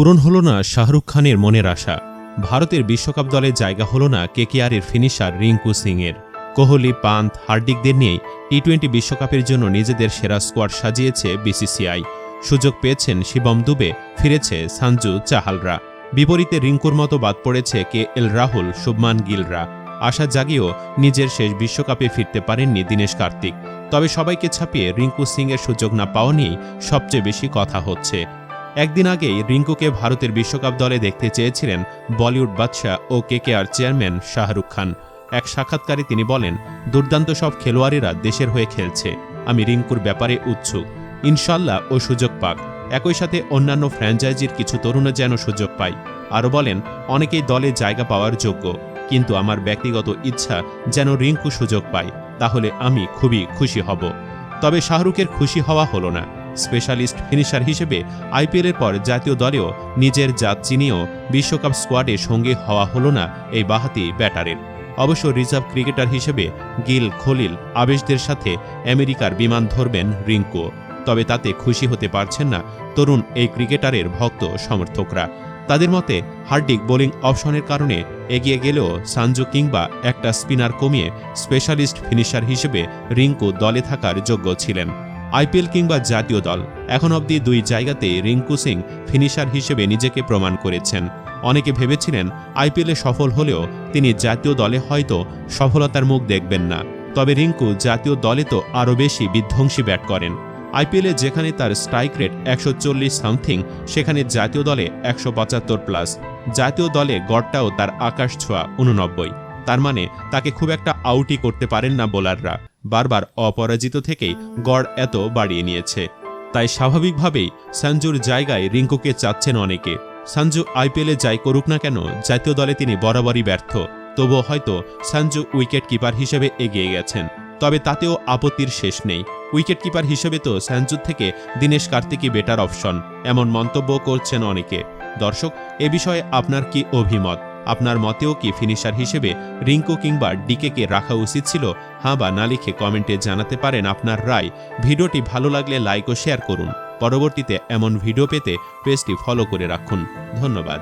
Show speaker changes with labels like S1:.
S1: পূরণ হলো না শাহরুখ খানের মনের আশা। ভারতের বিশ্বকাপ দলে জায়গা হলো না কেকেআরের ফিনিশার রিঙ্কু সিংয়ের। কোহলি, পান্থ, হার্দিকদের নিয়েই টি টোয়েন্টি বিশ্বকাপের জন্য নিজেদের সেরা স্কোয়াড সাজিয়েছে বিসিসিআই। সুযোগ পেয়েছেন শিবম দুবে, ফিরেছে সানজু চাহালরা। বিপরীতে রিঙ্কুর মতো বাদ পড়েছে কে এল রাহুল, শুভমান গিলরা। আশা জাগিয়েও নিজের শেষ বিশ্বকাপে ফিরতে পারেননি দীনেশ কার্তিক। তবে সবাইকে ছাপিয়ে রিঙ্কু সিংয়ের সুযোগ না পাওয়া নিয়েই সবচেয়ে বেশি কথা হচ্ছে। একদিন আগেই রিঙ্কুকে ভারতের বিশ্বকাপ দলে দেখতে চেয়েছিলেন বলিউড বাদশাহ ও কেকেআর চেয়ারম্যান শাহরুখ খান। এক সাক্ষাৎকারে তিনি বলেন, দুর্দান্ত সব খেলোয়াড়েরা দেশের হয়ে খেলছে। আমি রিঙ্কুর ব্যাপারে উৎসুক। ইনশাল্লাহ ও সুযোগ পাক। একই সাথে অন্যান্য ফ্র্যাঞ্চাইজির কিছু তরুণও যেন সুযোগ পায়। আরও বলেন, অনেকেই দলে জায়গা পাওয়ার যোগ্য। কিন্তু আমার ব্যক্তিগত ইচ্ছা যেন রিঙ্কু সুযোগ পায়। তাহলে আমি খুবই খুশি হব। তবে শাহরুখের খুশি হওয়া হলো না। স্পেশালিস্ট ফিনিশার হিসেবে আইপিএলের পর জাতীয় দলেও নিজের জাত চিনিয়েও বিশ্বকাপ স্কোয়াডে সঙ্গে হওয়া হলো না এই বাহাতি ব্যাটারের। অবশ্য রিজার্ভ ক্রিকেটার হিসেবে গিল খলিল আবেশদের সাথে আমেরিকার বিমান ধরবেন রিঙ্কু। তবে তাতে খুশি হতে পারছেন না তরুণ এই ক্রিকেটারের ভক্ত সমর্থকরা। তাদের মতে হার্ডিক বোলিং অপশনের কারণে এগিয়ে গেলেও সানজু কিংবা একটা স্পিনার কমিয়ে স্পেশালিস্ট ফিনিশার হিসেবে রিঙ্কু দলে থাকার যোগ্য ছিলেন। আইপিএল কিংবা জাতীয় দল। এখন অবধি দুই জায়গাতে রিঙ্কু সিং ফিনিশার হিসেবে নিজেকে প্রমাণ করেছেন। অনেকে ভেবেছিলেন আইপিএলে সফল হলেও তিনি জাতীয় দলে হয়তো সফলতার মুখ দেখবেন না। তবে রিঙ্কু জাতীয় দলে তো আরও বেশি বিধ্বংসী ব্যাট করেন। আইপিএলে যেখানে তার স্ট্রাইক রেট একশো চল্লিশ সামথিং, সেখানে জাতীয় দলে একশো পঁচাত্তর প্লাস। জাতীয় দলে গড়টাও তার আকাশ ছোঁয়া উননব্বই। তার মানে তাকে খুব একটা আউটই করতে পারেন না বোলাররা। বারবার অপরাজিত থেকেই গড় এত বাড়িয়ে নিয়েছে। তাই স্বাভাবিকভাবেই সঞ্জুর জায়গায় রিঙ্কুকে চাচ্ছেন অনেকে। সঞ্জু আইপিএলে যাই করুক না কেন, জাতীয় দলে তিনি বরাবরই ব্যর্থ। তবুও হয়তো সঞ্জু উইকেট কিপার হিসেবে এগিয়ে গেছেন। তবে তাতেও আপত্তির শেষ নেই। উইকেট কিপার হিসেবে তো সঞ্জুর থেকে দীনেশ কার্তিকই বেটার অপশন, এমন মন্তব্য করছেন অনেকে। দর্শক, এ বিষয়ে আপনার কি অভিমত? আপনার মতেও কি ফিনিশার হিসেবে রিঙ্কু কিংবা ডিকে কে রাখা উচিত ছিল? হাঁ বা না লিখে কমেন্টে জানাতে পারেন আপনার রায়। ভিডিওটি ভালো লাগলে লাইক ও শেয়ার করুন। পরবর্তীতে এমন ভিডিও পেতে পেজটি ফলো করে রাখুন। ধন্যবাদ।